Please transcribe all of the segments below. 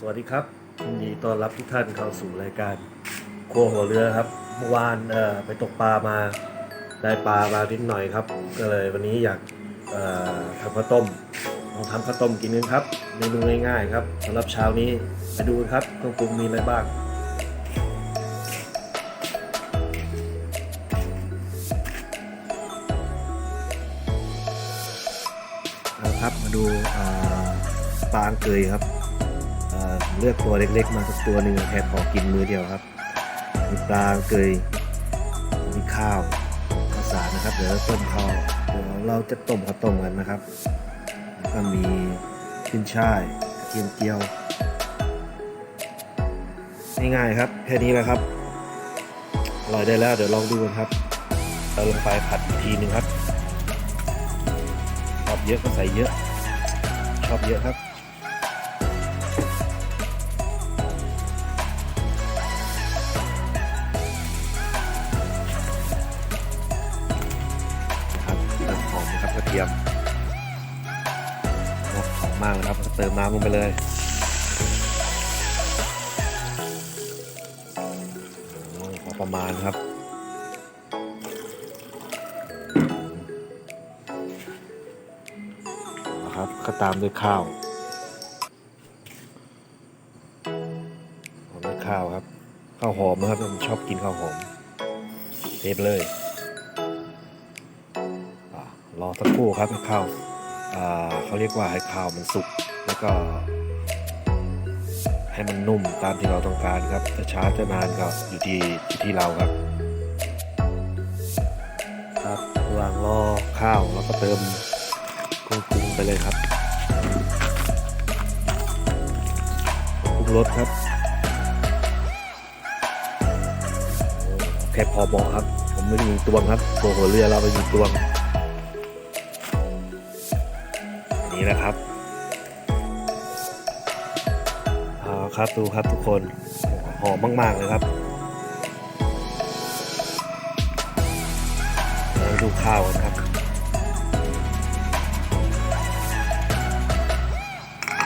สวัสดีครับยินดีต้อนรับทุกท่านเข้าสู่รายการครัวหัวเรือครับ เมื่อวานเอ่อไปตกปลามาได้ปลามานิดหน่อยครับ ก็เลยวันนี้อยากเอ่อทำข้าวต้มลองทำข้าวต้มกินกันครับเมนูง่ายๆครับสำหรับเช้านี้ไปดูครับเครื่องปรุงมีอะไรบ้างครับมาดูปลาอังเกยครับ เลือกตัวเล็กๆ มาสักตัวหนึ่งแค่พอกินมือเดียวครับ มีปลาเกยมีข้าวข้าวสารนะครับ เดี๋ยวต้มข้าวเดี๋ยวเราจะต้มข้าวต้มกันนะครับแล้วก็มีขึ้นช่ายเทียมเจียวง่ายๆครับแค่นี้แหละครับอร่อยได้แล้วเดี๋ยวลองดูกันครับเราลงไปผัดอีกทีหนึ่งครับชอบเยอะก็ใส่เยอะ ชอบเยอะครับ ครับกระเทียมหอมมากเลยครับเติมน้ำลงไปเลยพอประมาณครับนะครับก็ตามด้วยข้าวหอมด้วยข้าวครับ ข้าวหอมนะครับผมชอบกินข้าวหอมเทปเลย รอสักครู่ครับให้ข้าวเขาเรียกว่าให้ข้าวมันสุกแล้วก็ให้มันนุ่มตามที่เราต้องการครับจะช้าจะนานก็อยู่ที่อยู่ที่เราครับ ครับระหว่างรอข้าวแล้วก็เติมเครื่องปรุงไปเลยครับปรุงรสครับแค่พอเหมาะครับ ผมไม่มีตวงครับตัวหัวเรือเราไม่มีตวง นี่นะครับเอาครับดูครับทุกคนหอมมาก ๆ เลยครับเราดูข้าวกันครับ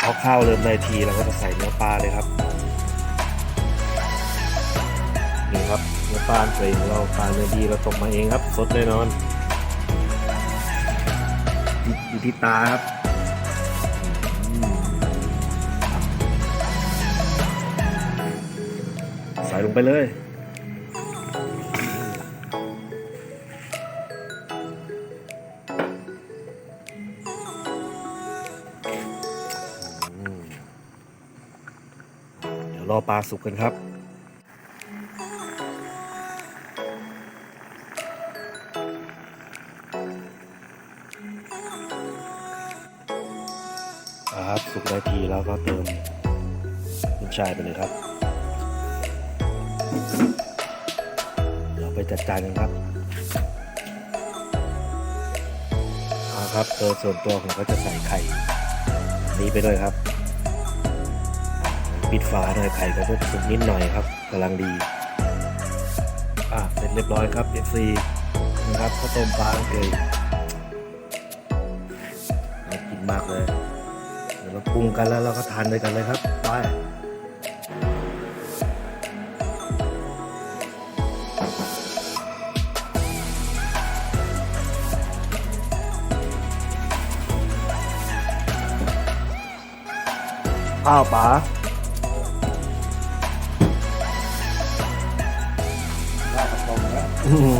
พอข้าวเริ่มได้ทีเราก็จะใส่เนื้อปลาเลยครับ นี่ครับเนื้อปลาใส่ของเราปลาเนื้อดีเราตกมาเองครับ สดแน่นอนอยู่ที่ตาครับ ไปเลย เดี๋ยวรอปลาสุกกันครับครับสุกได้ทีแล้วก็เติมขึ้นช่ายไปเลยครับ เดี๋ยวไปจัดการกันครับเอาครับตัวส่วนตัวผมก็จะใส่ไข่นี้ไปด้วยครับปิดฝาหน่อยไข่ก็จะสุกนิดหน่อยครับกำลังดี อะเสร็จเรียบร้อยครับ FC นะครับข้าวต้มปลาเลยน่ากินมากเลย เดี๋ยวเราปรุงกันแล้วเราก็ทานด้วยกันเลยครับ ไป อ้าวป๋าได้กระป๋องแล้วอืม